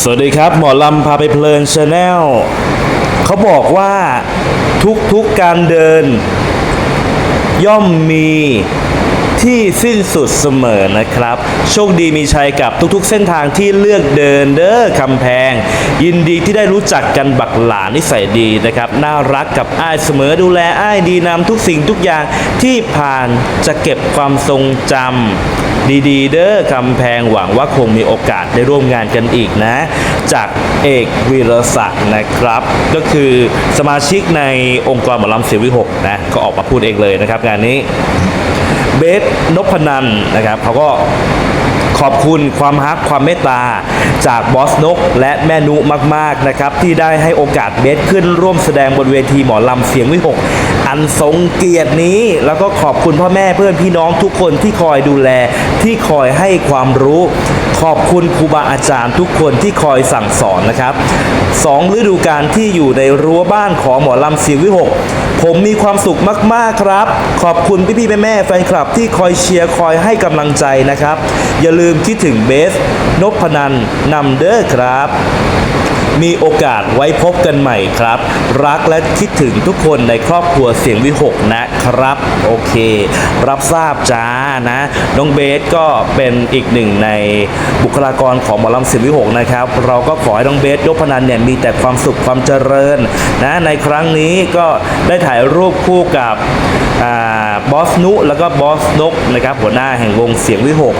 สวัสดีครับ หมอลำพาไปเพลินชาแนลเขาบอกว่าทุกๆการเดิน ย่อมมี ที่สิ้นสุดเสมอนะครับ โชคดีมีชัยกับทุกๆ เส้นทางที่เลือกเดินเด้อคำแพง ยินดีที่ได้รู้จักกันบักหลานนิสัยดีนะครับ น่ารักกับอ้ายเสมอดูแลอ้ายดีนำทุกสิ่งทุกอย่างที่ผ่านจะเก็บความทรงจำดีๆ เด้อคำแพงหวังว่าคงมีโอกาสได้ร่วมงานกันอีกนะ จากเอกวีรศักดิ์นะครับ ก็คือสมาชิกในองค์กรหมอลำเสียวิหกนะก็ออกมาพูดเองเลยนะครับงานนี้ เบสนพนันนะครับเขาก็ขอบคุณความฮักความเมตตา จากบอสนกและแม่นุมากๆนะครับ ที่ได้ให้โอกาสเบสขึ้นร่วมแสดงบนเวทีหมอลำเสียงวิหกอันทรงเกียรตินี้ แล้วก็ขอบคุณพ่อแม่เพื่อนพี่น้องทุกคนที่คอยดูแลที่คอยให้ความรู้ ขอบคุณครูบาอาจารย์ทุกคนที่คอยสั่งสอนนะครับสองฤดูกาลที่อยู่ในรั้วบ้านของหมอลำเสียงวิหก ผมมีความสุขมากๆครับ ขอบคุณพี่ๆแม่ๆแฟนคลับที่คอยเชียร์คอยให้กำลังใจนะครับ อย่าลืมคิดถึงเบสนพนันนำเด้อครับ มีโอกาสไว้พบกันใหม่ครับ รักและคิดถึงทุกคนในครอบครัวเสียงวิหกนะครับ โอเค รับทราบจ้านะ น้องเบสก็เป็นอีกหนึ่งในบุคลากรของหมอลำเสียงวิหกนะครับ เราก็ขอให้น้องเบสยกพนันเนี่ยมีแต่ความสุขความเจริญนะในครั้งนี้ก็ได้ถ่ายรูปคู่กับอบอสนุแล้วก็บอสนกนะครับหัวหน้าแห่งวงเสียงวิหก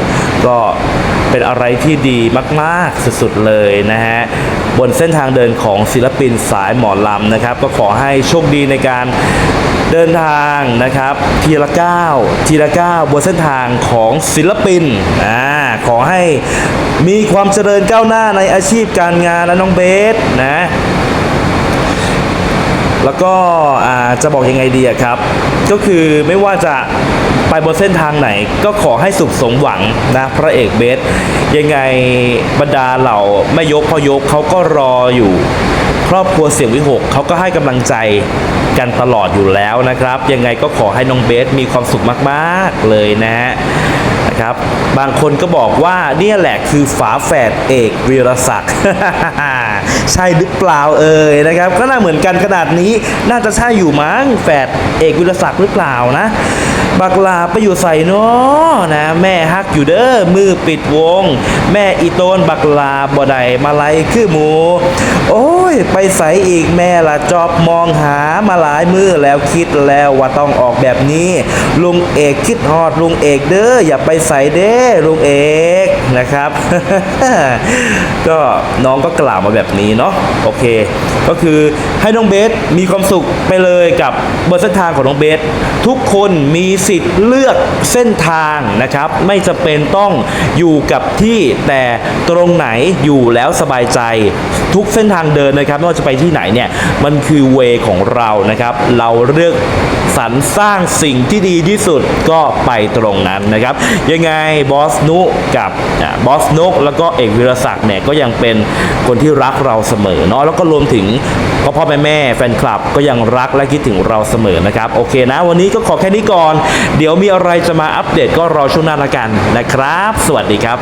ก็เป็นอะไรที่ดีมาก ๆ สุด ๆ เลยนะฮะบนเส้นทางเดินของศิลปินสายหมอลำนะครับ ก็ขอให้โชคดีในการเดินทางนะครับทีละก้าวทีละก้าวบนเส้นทางของศิลปินอ่าขอให้มีความเจริญก้าวหน้าในอาชีพการงานและน้องเบสนะ แล้วก็จะบอกยังไงดีครับ ก็คือไม่ว่าจะไปบนเส้นทางไหนก็ขอให้สุขสมหวังนะพระเอกเบส ยังไงบรรดาเหล่าแม่ยกพ่อยกเขาก็รออยู่ครอบครัวเสียงวิหกเขาก็ให้กำลังใจกันตลอดอยู่แล้วนะครับ ยังไงก็ขอให้น้องเบสมีความสุขมาก ๆ เลยนะฮะ นะครับ บางคนก็บอกว่าเนี่ยแหละคือฝาแฝดเอกวีรศักดิ์ ใช่หรือเปล่าเอ่ยนะครับ ก็น่าเหมือนกันขนาดนี้ น่าจะใช่อยู่มั้งแฝดเอกวีรศักดิ์หรือเปล่านะ บักลาไปอยู่ใส่เนาะนะแม่ฮักอยู่เด้อมือปิดวง แม่อีโตนบักลาบ่ได้มาไลคือหมู โอ้ย ไปใส่อีกแม่ละจอบมองหามาหลายมือแล้วคิดแล้วว่าต้องออกแบบนี้ ลุงเอกคิดฮอดลุงเอกเด้ออย่าไปใส่เด้ลุงเอก นะครับ ก็น้องก็กล่าวมาแบบนี้เนาะโอเค ก็คือให้น้องเบสมีความสุขไปเลยกับบนเส้นทางของน้องเบสทุกคนมีสิทธิ์เลือกเส้นทางนะครับ ไม่จะเป็นต้องอยู่กับที่แต่ตรงไหนอยู่แล้วสบายใจ ทุกเส้นทางเดินนะครับไม่ว่าจะไปที่ไหนเนี่ยมันคือเวของเรานะครับ เราเลือกสรรสร้างสิ่งที่ดีที่สุดก็ไปตรงนั้นนะครับ ยังไงบอสนุกับบอสนกแล้วก็เอกวิรศักดิ์เนี่ยก็ยังเป็นคนที่รักเราเสมอเนาะแล้วก็รวมถึงพ่อพ่อแม่แม่แฟนคลับก็ยังรักและคิดถึงเราเสมอนะครับ โอเคนะ วันนี้ก็ขอแค่นี้ก่อน เดี๋ยวมีอะไรจะมาอัปเดตก็รอช่วงหน้าละกันนะครับ สวัสดีครับ